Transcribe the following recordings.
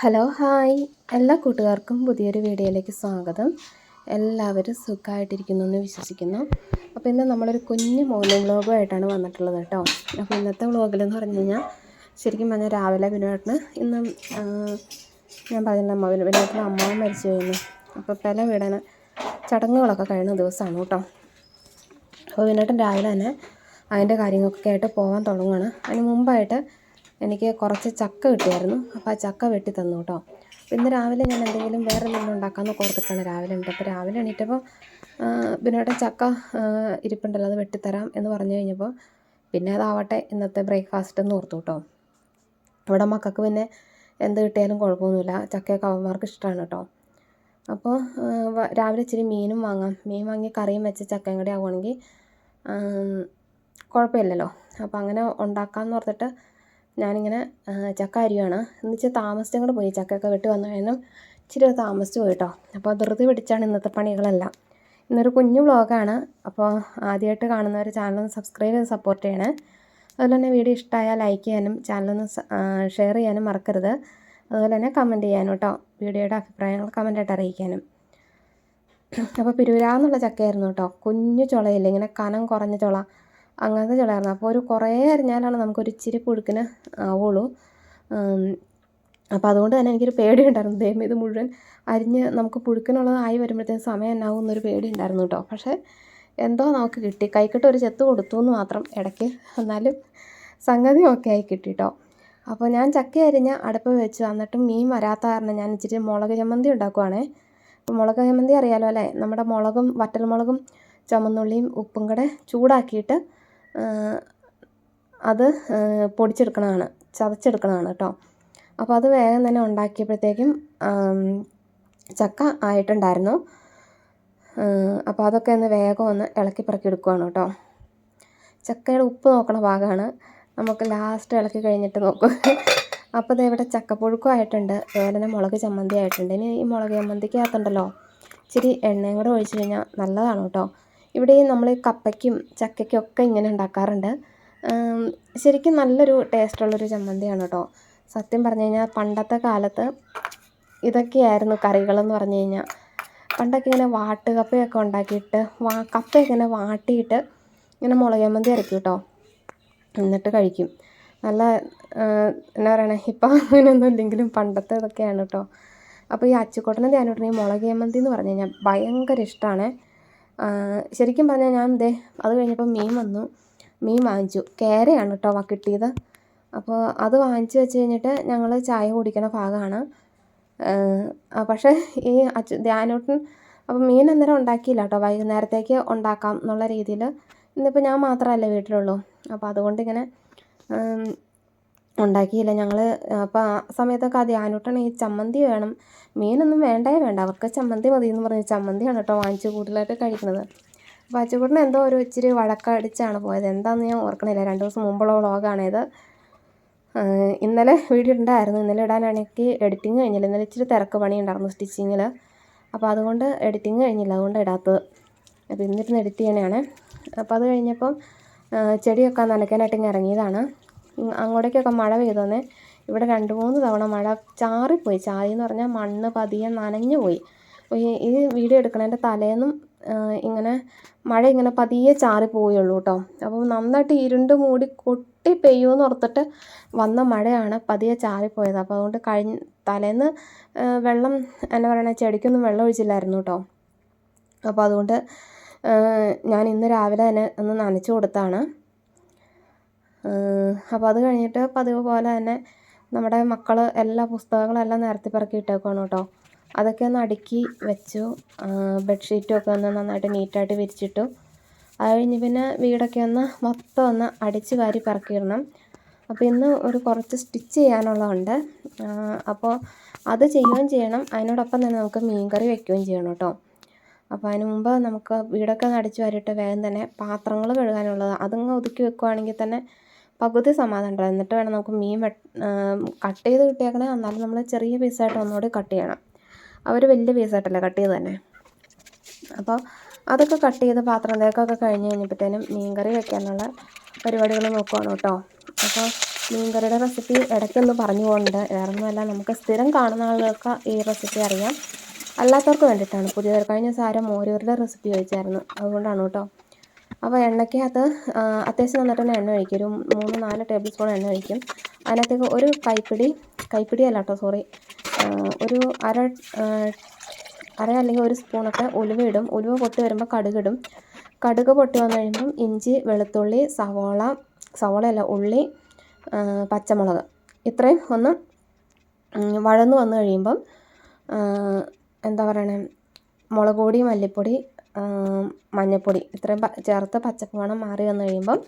Hello hi. എല്ലാ കൂട്ടുകാർക്കും പുതിയൊരു വീഡിയോയിലേക്ക് സ്വാഗതം. എല്ലാവരും സുഖമായിട്ടിരിക്കുന്നു എന്ന് വിശ്വസിക്കുന്നു. അപ്പോൾ ഇന്ന് നമ്മളൊരു കുഞ്ഞു മോർണിംഗ് വ്ളോഗുമായിട്ടാണ് വന്നിട്ടുള്ളത് കേട്ടോ. അപ്പോൾ ഇന്നത്തെ വ്ളോഗിലെന്ന് പറഞ്ഞു കഴിഞ്ഞാൽ ശരിക്കും പറഞ്ഞാൽ രാവിലെ വിനോട്ടിന് ഇന്ന് ഞാൻ പറഞ്ഞില്ല അമ്മ വിനോട്ടിന് അമ്മ മരിച്ചു പോയിരുന്നു അപ്പോൾ പല വീടന് ചടങ്ങുകളൊക്കെ കഴിയുന്ന ദിവസമാണ് കേട്ടോ. അപ്പോൾ വിനോട്ടൻ രാവിലെ തന്നെ അതിന്റെ കാര്യങ്ങളൊക്കെ ആയിട്ട് പോകാൻ തുടങ്ങുകയാണ് അതിന് മുമ്പായിട്ട് എനിക്ക് കുറച്ച് ചക്ക കിട്ടിയായിരുന്നു. അപ്പോൾ ആ ചക്ക വെട്ടി തന്നു കേട്ടോ ഇന്ന് രാവിലെ ഞാൻ എന്തെങ്കിലും വേറെ എന്തെങ്കിലും ഉണ്ടാക്കാമെന്ന് ഓർത്തിട്ടാണ് രാവിലെ എണീറ്റത്. അപ്പോൾ രാവിലെ എണീറ്റപ്പോൾ വിനോട്ടൻ ചക്ക ഇരിപ്പുണ്ടല്ലോ അത് വെട്ടിത്തരാം എന്ന് പറഞ്ഞു കഴിഞ്ഞപ്പോൾ പിന്നെ അതാവട്ടെ ഇന്നത്തെ ബ്രേക്ക്ഫാസ്റ്റ് എന്ന് ഓർത്തു കേട്ടോ ഇവിടെ മക്കൾക്ക് പിന്നെ എന്ത് കിട്ടിയാലും കുഴപ്പമൊന്നുമില്ല. ചക്കയൊക്കെ അവന്മാർക്ക് ഇഷ്ടമാണ് കേട്ടോ അപ്പോൾ രാവിലെ ഇച്ചിരി മീനും വാങ്ങാം. മീൻ വാങ്ങി കറിയും വെച്ച് ചക്കയും കൂടി ആവുകയാണെങ്കിൽ കുഴപ്പമില്ലല്ലോ. അപ്പോൾ അങ്ങനെ ഉണ്ടാക്കാമെന്ന് ഓർത്തിട്ട് ഞാനിങ്ങനെ ചക്ക അരിയാണ് എന്നുവെച്ചാൽ താമസിച്ചും കൂടെ പോയി. ചക്കയൊക്കെ വെട്ടി വന്നു കഴിഞ്ഞാൽ ഇച്ചിരി താമസിച്ച് പോയി കേട്ടോ അപ്പോൾ ധൃതി പിടിച്ചാണ് ഇന്നത്തെ പണികളെല്ലാം. ഇന്നൊരു കുഞ്ഞു വ്ളോഗാണ്. അപ്പോൾ ആദ്യമായിട്ട് കാണുന്നവർ ചാനലൊന്ന് സബ്സ്ക്രൈബ് ചെയ്ത് സപ്പോർട്ട് ചെയ്യണേ. അതുപോലെ തന്നെ വീഡിയോ ഇഷ്ടമായാൽ ലൈക്ക് ചെയ്യാനും ചാനലൊന്ന് ഷെയർ ചെയ്യാനും മറക്കരുത്. അതുപോലെ തന്നെ കമന്റ് ചെയ്യാനും കേട്ടോ വീഡിയോയുടെ അഭിപ്രായങ്ങൾ കമന്റായിട്ട് അറിയിക്കാനും. അപ്പോൾ പിരുവിരാന്നുള്ള ചക്കയായിരുന്നു കേട്ടോ കുഞ്ഞു ചുളയില്ലേ? ഇങ്ങനെ കനം കുറഞ്ഞ ചുള. അങ്ങനത്തെ ചുളയായിരുന്നു. അപ്പോൾ ഒരു കുറേ അരിഞ്ഞാലാണ് നമുക്കൊരു ഇച്ചിരി പുഴുക്കിന് ആവുള്ളൂ. അപ്പോൾ അതുകൊണ്ട് തന്നെ എനിക്കൊരു പേടി ഉണ്ടായിരുന്നു ദൈവം ഇത് മുഴുവൻ അരിഞ്ഞ് നമുക്ക് പുഴുക്കിനുള്ളതായി വരുമ്പോഴത്തേക്കും സമയം എന്നാവും എന്നൊരു പേടി ഉണ്ടായിരുന്നു കേട്ടോ. പക്ഷേ എന്തോ നമുക്ക് കിട്ടി. കൈക്കിട്ട് ഒരു ചെത്ത് കൊടുത്തു എന്ന് മാത്രം ഇടയ്ക്ക്. എന്നാലും സംഗതി ഒക്കെ ആയി കിട്ടി കേട്ടോ. അപ്പോൾ ഞാൻ ചക്ക അരിഞ്ഞ് അടുപ്പ് വെച്ചു. എന്നിട്ടും മീൻ വരാത്ത കാരണം ഞാൻ ഇച്ചിരി മുളക് ചമ്മന്തി ഉണ്ടാക്കുവാണേ. മുളക് ചമ്മന്തി അറിയാലോ അല്ലേ? നമ്മുടെ മുളകും വറ്റൽമുളകും ചുമന്നുള്ളിയും ഉപ്പും കൂടെ ചൂടാക്കിയിട്ട് അത് പൊടിച്ചെടുക്കണതാണ് ചതച്ചെടുക്കണതാണ് കേട്ടോ അപ്പോൾ അത് വേഗം തന്നെ ഉണ്ടാക്കിയപ്പോഴത്തേക്കും ചക്ക ആയിട്ടുണ്ടായിരുന്നു. അപ്പോൾ അതൊക്കെ ഒന്ന് വേഗം ഒന്ന് ഇളക്കി പറക്കി എടുക്കുവാണ് കേട്ടോ ചക്കയുടെ ഉപ്പ് നോക്കണ ഭാഗമാണ്. നമുക്ക് ലാസ്റ്റ് ഇളക്കി കഴിഞ്ഞിട്ട് നോക്കും. അപ്പോൾ ദേ ഇവിടെ ചക്കപ്പുഴുക്കും ആയിട്ടുണ്ട്. അതുപോലെ തന്നെ മുളക് ചമ്മന്തി ആയിട്ടുണ്ട്. ഇനി ഈ മുളക് ചമ്മന്തിക്കകത്തുണ്ടല്ലോ ഇച്ചിരി എണ്ണയും കൂടെ ഒഴിച്ച് കഴിഞ്ഞാൽ നല്ലതാണ് കേട്ടോ ഇവിടെ നമ്മൾ കപ്പയ്ക്കും ചക്കയ്ക്കും ഒക്കെ ഇങ്ങനെ ഉണ്ടാക്കാറുണ്ട്. ശരിക്കും നല്ലൊരു ടേസ്റ്റുള്ളൊരു ചമ്മന്തിയാണ് കേട്ടോ സത്യം പറഞ്ഞു കഴിഞ്ഞാൽ പണ്ടത്തെ കാലത്ത് ഇതൊക്കെയായിരുന്നു കറികളെന്ന് പറഞ്ഞു കഴിഞ്ഞാൽ പണ്ടൊക്കെ ഇങ്ങനെ വാട്ടുകപ്പയൊക്കെ ഉണ്ടാക്കിയിട്ട് വാ കപ്പയൊക്കെ ഇങ്ങനെ വാട്ടിയിട്ട് ഇങ്ങനെ മുളക് ചമ്മന്തി കേട്ടോ എന്നിട്ട് കഴിക്കും. നല്ല എന്താ പറയണേ ഇപ്പം അങ്ങനെയൊന്നും ഇല്ലെങ്കിലും പണ്ടത്തെ ഇതൊക്കെയാണ് കേട്ടോ അപ്പോൾ ഈ അച്ചുകൊട്ടനും ധ്യാനം ഈ മുളക് ചമ്മന്തി എന്ന് പറഞ്ഞു കഴിഞ്ഞാൽ ഭയങ്കര ഇഷ്ടമാണ് ശരിക്കും പറഞ്ഞാൽ ഞാൻ ദേ അത് കഴിഞ്ഞപ്പോൾ മീൻ വന്നു. മീൻ വാങ്ങിച്ചു. കേരയാണ് കേട്ടോ കിട്ടിയത്. അപ്പോൾ അത് വാങ്ങിച്ചു വെച്ച് കഴിഞ്ഞിട്ട് ഞങ്ങൾ ചായ കുടിക്കണ ഭാഗമാണ് പക്ഷേ ഈ അച്ചു ധ്യാനോട്ടൻ അപ്പം മീൻ അന്നേരം ഉണ്ടാക്കിയില്ല കേട്ടോ വൈകുന്നേരത്തേക്ക് ഉണ്ടാക്കാം എന്നുള്ള രീതിയിൽ ഇന്നിപ്പോൾ ഞാൻ മാത്രമല്ലേ വീട്ടിലുള്ളൂ. അപ്പോൾ അതുകൊണ്ട് ഇങ്ങനെ ഉണ്ടാക്കിയില്ല. ഞങ്ങൾ അപ്പോൾ ആ സമയത്തൊക്കെ ധ്യാനൂട്ടൻ ഈ ചമ്മന്തി വേണം. മീനൊന്നും വേണ്ടേ വേണ്ട. അവർക്ക് ചമ്മന്തി മതി എന്ന് പറഞ്ഞ്. ചമ്മന്തിയാണ് കേട്ടോ വാങ്ങിച്ച് കൂടുതലായിട്ട് കഴിക്കുന്നത്. അപ്പോൾ അച്ചുകൂട്ടിന് എന്തോ ഒരു ഇച്ചിരി വഴക്കടിച്ചാണ് പോയത്. എന്താണെന്ന് ഞാൻ ഓർക്കണില്ല. രണ്ട് ദിവസം മുമ്പുള്ള വ്ളോഗാണേത്. ഇന്നലെ വീഡിയോ ഉണ്ടായിരുന്നു ഇന്നലെ ഇടാനാണെങ്കിൽ എഡിറ്റിങ് കഴിഞ്ഞില്ല. ഇന്നലെ ഇച്ചിരി തിരക്ക് പണി ഉണ്ടായിരുന്നു സ്റ്റിച്ചിങ്ങിൽ അപ്പോൾ അതുകൊണ്ട് എഡിറ്റിങ് കഴിഞ്ഞില്ല. അതുകൊണ്ട് ഇടാത്തത്. അപ്പോൾ ഇന്നിരുന്ന് എഡിറ്റ് ചെയ്യണേ അപ്പോൾ അത് കഴിഞ്ഞപ്പം ചെടിയൊക്കെ നനയ്ക്കാനായിട്ട് ഇങ്ങനെ ഇറങ്ങിയതാണ്. അങ്ങോട്ടേക്കൊക്കെ മഴ പെയ്തോന്നേ. ഇവിടെ രണ്ട് മൂന്ന് തവണ മഴ ചാറിപ്പോയി. ചാറി എന്ന് പറഞ്ഞാൽ മണ്ണ് പതിയെ നനഞ്ഞു പോയി. ഈ വീഡിയോ എടുക്കണതിന്റെ തലേന്നും ഇങ്ങനെ മഴ ഇങ്ങനെ പതിയെ ചാറി പോവുകയുള്ളൂ കേട്ടോ. അപ്പോൾ നന്നായിട്ട് ഇരുണ്ട് മൂടി കൊട്ടി പെയ്യുമെന്ന് ഓർത്തിട്ട് വന്ന മഴയാണ് പതിയെ ചാറിപ്പോയത്. അപ്പോൾ അതുകൊണ്ട് കഴിഞ്ഞ തലേന്ന് വെള്ളം എന്നാ പറയണേ ചെടിക്കൊന്നും വെള്ളം ഒഴിച്ചില്ലായിരുന്നു കേട്ടോ. അപ്പോൾ അതുകൊണ്ട് ഞാൻ ഇന്ന് രാവിലെ തന്നെ ഒന്ന് നനച്ചു കൊടുത്താണ്. അപ്പോൾ അത് കഴിഞ്ഞിട്ട് പതിവ് പോലെ തന്നെ നമ്മുടെ മക്കൾ എല്ലാ പുസ്തകങ്ങളെല്ലാം നേരത്തെ പറക്കി ഇട്ടേക്കുവാണ് കേട്ടോ. അതൊക്കെ ഒന്ന് അടുക്കി വെച്ചു. ബെഡ്ഷീറ്റും ഒക്കെ ഒന്ന് നന്നായിട്ട് നീറ്റായിട്ട് വിരിച്ചിട്ടു. അത് കഴിഞ്ഞ് പിന്നെ വീടൊക്കെ ഒന്ന് മൊത്തം ഒന്ന് അടിച്ച് വാരി പറക്കിയിടണം. അപ്പോൾ ഇന്ന് ഒരു കുറച്ച് സ്റ്റിച്ച് ചെയ്യാനുള്ളതുണ്ട്. അപ്പോൾ അത് ചെയ്യുകയും ചെയ്യണം. അതിനോടൊപ്പം തന്നെ നമുക്ക് മീൻകറി വെക്കുകയും ചെയ്യണം കേട്ടോ. അപ്പോൾ അതിന് മുമ്പ് നമുക്ക് വീടൊക്കെ ഒന്ന് അടിച്ച് വാരിയിട്ട് വേഗം തന്നെ പാത്രങ്ങൾ കഴുകാനുള്ളത് അതങ്ങ് ഒതുക്കി വെക്കുവാണെങ്കിൽ തന്നെ പകുതി സമാധാനം ഉണ്ടാവും. എന്നിട്ട് വേണം നമുക്ക് മീൻ കട്ട് ചെയ്ത് കിട്ടിയേക്കണേ എന്നാലും നമ്മൾ ചെറിയ പീസായിട്ട് ഒന്നുകൂടി കട്ട് ചെയ്യണം. അവർ വലിയ പീസായിട്ടല്ലേ കട്ട് ചെയ്ത് തന്നെ. അപ്പോൾ അതൊക്കെ കട്ട് ചെയ്ത് പാത്രം തേക്കൊക്കെ കഴിഞ്ഞ് കഴിഞ്ഞപ്പോഴത്തേനും മീൻകറി വെക്കാനുള്ള പരിപാടികൾ നോക്കുവാണ് കേട്ടോ. അപ്പോൾ മീൻകറിയുടെ റെസിപ്പി ഇടയ്ക്കൊന്ന് പറഞ്ഞു പോകുന്നുണ്ട്. വേറൊന്നുമല്ല നമുക്ക് സ്ഥിരം കാണുന്ന ആളുകൾക്ക് ഈ റെസിപ്പി അറിയാം. അല്ലാത്തവർക്ക് വേണ്ടിയിട്ടാണ്. പുതിയ കഴിഞ്ഞ സാരം മോരൂരുടെ റെസിപ്പി ചോദിച്ചായിരുന്നു. അതുകൊണ്ടാണ് കേട്ടോ. അപ്പോൾ എണ്ണയ്ക്കകത്ത് അത്യാവശ്യം നന്നായിട്ട് തന്നെ എണ്ണ ഒഴിക്കും. ഒരു മൂന്ന് നാല് ടേബിൾ സ്പൂൺ എണ്ണ ഒഴിക്കും. അതിനകത്തേക്ക് ഒരു കൈപ്പിടി കൈപ്പിടി അല്ല കേട്ടോ സോറി. ഒരു അര അര അല്ലെങ്കിൽ ഒരു സ്പൂണൊക്കെ ഉലുവ ഇടും. ഉലുവ പൊട്ടി വരുമ്പോൾ കടുകിടും കടുക് പൊട്ടി വന്നു കഴിയുമ്പം ഇഞ്ചി വെളുത്തുള്ളി സവോള സവോളയല്ല ഉള്ളി പച്ചമുളക്. ഇത്രയും ഒന്ന് വഴന്നു വന്നു കഴിയുമ്പം എന്താ പറയണേ മുളക് പൊടി മല്ലിപ്പൊടി മഞ്ഞൾപ്പൊടി ഇത്രയും ചേർത്ത് പച്ചപ്പ് വേണം മാറി വന്നു കഴിയുമ്പം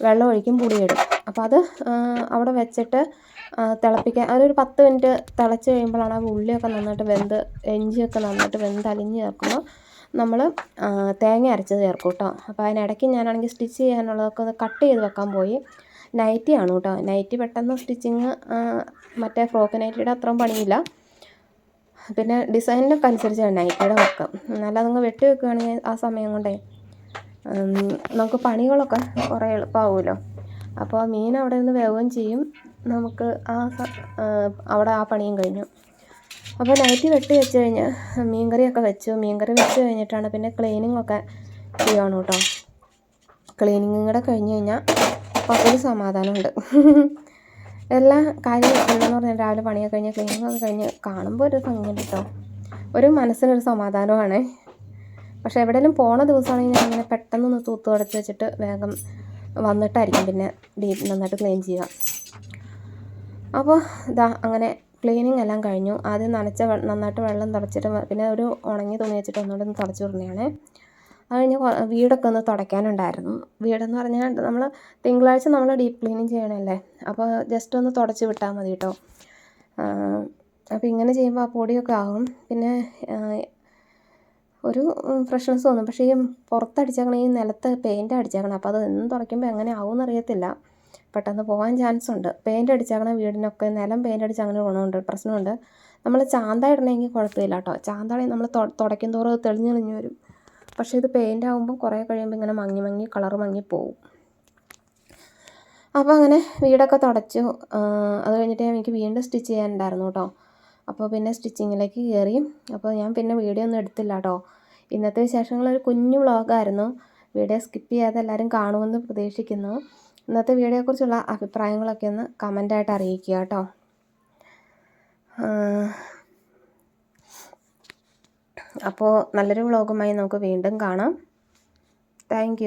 വെള്ളം ഒഴിക്കും പുളിയിടും അപ്പോൾ അത് അവിടെ വെച്ചിട്ട് തിളപ്പിക്കാൻ അതൊരു പത്ത് മിനിറ്റ് തിളച്ച് കഴിയുമ്പോഴാണ് ആ ഉള്ളിയൊക്കെ നന്നായിട്ട് വെന്ത് ഇഞ്ചിയൊക്കെ നന്നായിട്ട് വെന്ത് അലിഞ്ഞ് ചേർക്കുമ്പോൾ നമ്മൾ തേങ്ങ അരച്ചത് ചേർക്കും കേട്ടോ. അപ്പോൾ അതിനിടയ്ക്ക് ഞാനാണെങ്കിൽ സ്റ്റിച്ച് ചെയ്യാനുള്ളതൊക്കെ ഒന്ന് കട്ട് ചെയ്ത് വെക്കാൻ പോയി. നൈറ്റിയാണ് കേട്ടോ. നൈറ്റി പെട്ടെന്ന് സ്റ്റിച്ചിങ് മറ്റേ ഫ്രോക്ക് നൈറ്റിയുടെ അത്രയും പണിയില്ല. പിന്നെ ഡിസൈനിനൊക്കെ അനുസരിച്ചാണ് നൈറ്റിയുടെ വർക്ക്. എന്നാലും അതങ്ങ് വെട്ടി വെക്കുകയാണെങ്കിൽ ആ സമയം കൊണ്ടേ നമുക്ക് പണികളൊക്കെ കുറേ എളുപ്പമാവുമല്ലോ അപ്പോൾ മീൻ അവിടെ നിന്ന് വേവുകയും ചെയ്യും. നമുക്ക് ആ അവിടെ ആ പണിയും കഴിഞ്ഞു. അപ്പോൾ നൈറ്റി വെട്ടി വെച്ച് കഴിഞ്ഞ് മീൻകറിയൊക്കെ വെച്ചു. മീൻകറി വെച്ച് കഴിഞ്ഞിട്ടാണ് പിന്നെ ക്ലീനിങ് ഒക്കെ ചെയ്യണം കേട്ടോ. ക്ലീനിങ്ങും കൂടെ കഴിഞ്ഞ് കഴിഞ്ഞാൽ കുറച്ചൊരു സമാധാനമുണ്ട്. എല്ലാ കാര്യം എന്താണെന്ന് പറഞ്ഞാൽ രാവിലെ പണിയൊക്കെ കഴിഞ്ഞ് ക്ലീനിങ് ഒക്കെ കഴിഞ്ഞ് കാണുമ്പോൾ ഒരു ഭംഗിയുണ്ട് കേട്ടോ ഒരു മനസ്സിനൊരു സമാധാനമാണ് പക്ഷേ എവിടെയെങ്കിലും പോണ ദിവസമാണെങ്കിൽ ഞാൻ ഇങ്ങനെ പെട്ടെന്നൊന്ന് തൂത്ത് തുടച്ച് വെച്ചിട്ട് വേഗം വന്നിട്ടായിരിക്കും പിന്നെ ഡീപ്പ് നന്നായിട്ട് ക്ലീൻ ചെയ്യുക. അപ്പോൾ ഇതാ അങ്ങനെ ക്ലീനിങ് എല്ലാം കഴിഞ്ഞു. ആദ്യം നനച്ച നന്നായിട്ട് വെള്ളം തുടച്ചിട്ട് പിന്നെ ഒരു ഉണങ്ങി തുണി വെച്ചിട്ട് ഒന്നുകൂടെ ഒന്ന് തുടച്ച് വിടുന്നതാണ് അത് കഴിഞ്ഞ് വീടൊക്കെ ഒന്ന് തുടയ്ക്കാനുണ്ടായിരുന്നു. വീടെന്ന് പറഞ്ഞാൽ നമ്മൾ തിങ്കളാഴ്ച നമ്മൾ ഡീപ്പ് ക്ലീനിങ് ചെയ്യണമല്ലേ അപ്പോൾ ജസ്റ്റ് ഒന്ന് തുടച്ച് വിട്ടാൽ മതി കേട്ടോ അപ്പോൾ ഇങ്ങനെ ചെയ്യുമ്പോൾ ആ പൊടിയൊക്കെ ആകും പിന്നെ ഒരു ഫ്രഷ്നെസ് തോന്നും. പക്ഷേ ഈ പുറത്തടിച്ചേക്കണം ഈ നിലത്ത് പെയിന്റ് അടിച്ചേക്കണം അപ്പോൾ അത് എന്നും തുടയ്ക്കുമ്പോൾ എങ്ങനെ ആവുമെന്ന് അറിയത്തില്ല. പെട്ടെന്ന് പോകാൻ ചാൻസ് ഉണ്ട്. പെയിന്റ് അടിച്ചേക്കണ വീടിനൊക്കെ നിലം പെയിന്റ് അടിച്ച് അങ്ങനെ ഗുണമുണ്ട് പ്രശ്നമുണ്ട്. നമ്മൾ ചാന്ത ഇടണമെങ്കിൽ കുഴപ്പമില്ല കേട്ടോ ചാന്താണെങ്കിൽ നമ്മൾ തുടയ്ക്കും തോറും തെളിഞ്ഞ് തെളിഞ്ഞ് വരും. പക്ഷേ ഇത് പെയിന്റ് ആകുമ്പോൾ കുറേ കഴിയുമ്പോൾ ഇങ്ങനെ മങ്ങി മങ്ങി കളർ മങ്ങി പോവും. അപ്പോൾ അങ്ങനെ വീടൊക്കെ തുടച്ചു. അത് കഴിഞ്ഞിട്ട് എനിക്ക് വീണ്ടും സ്റ്റിച്ച് ചെയ്യാനുണ്ടായിരുന്നു കേട്ടോ അപ്പോൾ പിന്നെ സ്റ്റിച്ചിങ്ങിലേക്ക് കയറി അപ്പോൾ ഞാൻ പിന്നെ വീഡിയോ ഒന്നും എടുത്തില്ല കേട്ടോ ഇന്നത്തെ വിശേഷങ്ങളൊരു കുഞ്ഞു വ്ളോഗായിരുന്നു വീഡിയോ സ്കിപ്പ് ചെയ്യാതെ എല്ലാവരും കാണുമെന്ന് പ്രതീക്ഷിക്കുന്നു. ഇന്നത്തെ വീഡിയോയെക്കുറിച്ചുള്ള അഭിപ്രായങ്ങളൊക്കെ ഒന്ന് കമന്റായിട്ട് അറിയിക്കുക കേട്ടോ അപ്പോൾ നല്ലൊരു വ്ളോഗുമായി നമുക്ക് വീണ്ടും കാണാം. താങ്ക്